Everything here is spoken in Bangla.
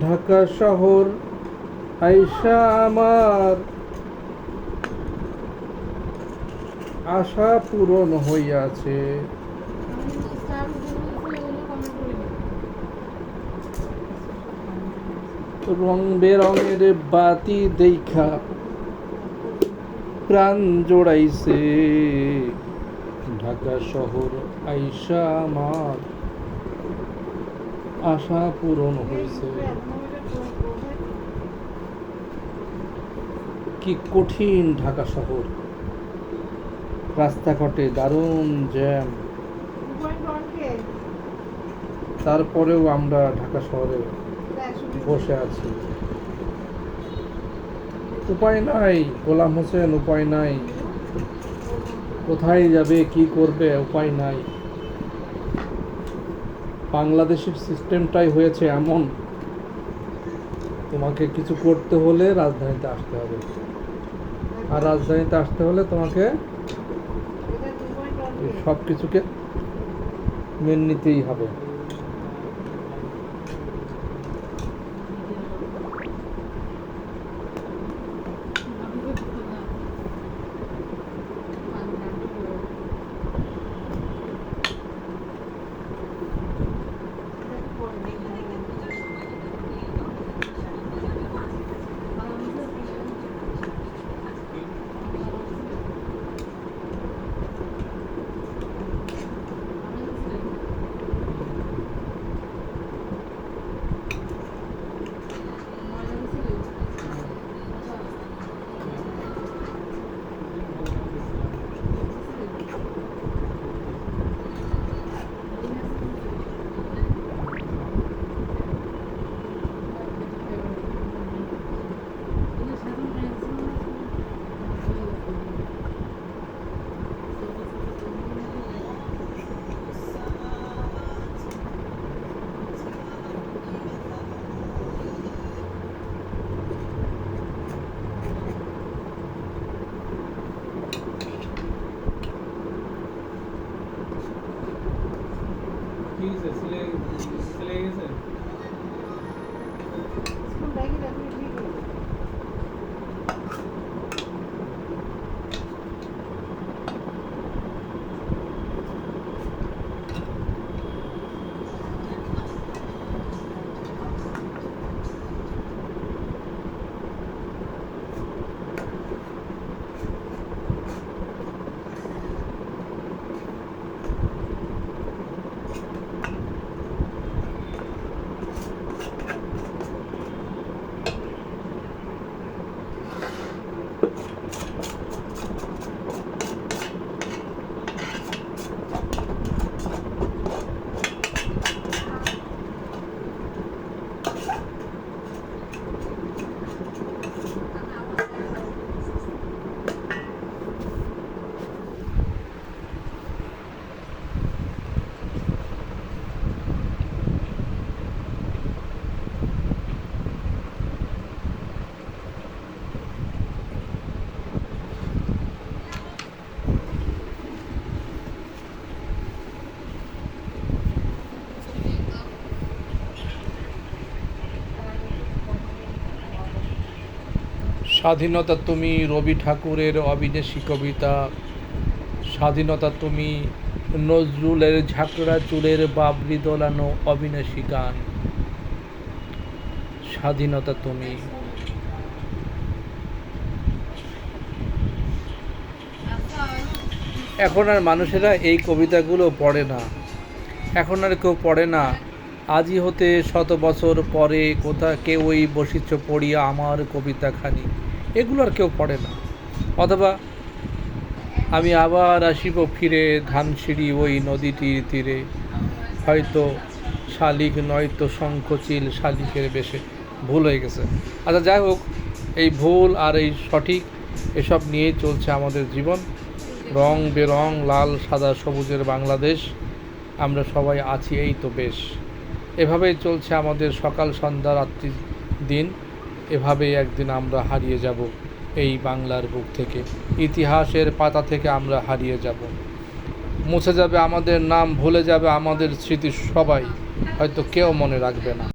ঢাকা শহর আইসা আমার। আশা পূরণ হইয়াছে। রং বেরঙের বাতি দেখা প্রাণ জোড়াইছে। ঢাকা শহর আইসা আমার। আশা পূরণ হয়েছে। কি কঠিন ঢাকা শহর। রাস্তাঘাটে দারুণ জ্যাম। তারপরেও আমরা ঢাকা শহরে বসে আছি। উপায় নাই, গোলাম হোসেন, উপায় নাই। কোথায় যাবে, কি করবে, উপায় নাই। বাংলাদেশের সিস্টেমটাই হয়েছে এমন। তোমাকে কিছু করতে হলে রাজধানীতে আসতে হবে। আর রাজধানীতে আসতে হলে তোমাকে সব কিছুকে মেনে নিতেই হবে। Thank you. স্বাধীনতা তুমি রবি ঠাকুরের অবিনাশী কবিতা, স্বাধীনতা তুমি নজরুলের ঝাঁকড়া চুলের বাবরি দোলানো অবিনাশী গান, স্বাধীনতা তুমি। এখন আর মানুষেরা এই কবিতাগুলো পড়ে না। এখন আর কেউ পড়ে না। আজই হতে শত বছর পরে কোথা কেউ ওই বসিচ্ছ পড়িয়া আমার কবিতাখানি। এগুলো আর কেউ পড়ে না। অথবা আমি আবার আসিব ফিরে ধানসিঁড়ি ওই নদীটির তীরে। হয়তো শালিক, নয়তো শঙ্খচিল শালিকের বেশে ভুল হয়ে গেছে। আচ্ছা যাই হোক, এই ভুল আর এই সঠিক এসব নিয়েই চলছে আমাদের জীবন। রং বেরং, লাল, সাদা, সবুজের বাংলাদেশ। আমরা সবাই আছি, এই তো বেশ। এভাবেই চলছে আমাদের সকাল, সন্ধ্যা রাত্রি দিন। এভাবেই একদিন আমরা হারিয়ে যাব এই বাংলার বুক থেকে। ইতিহাসের পাতা থেকে আমরা হারিয়ে যাব। মুছে যাবে আমাদের নাম, ভুলে যাবে আমাদের স্মৃতি সবাই। হয়তো কেউ মনে রাখবে না।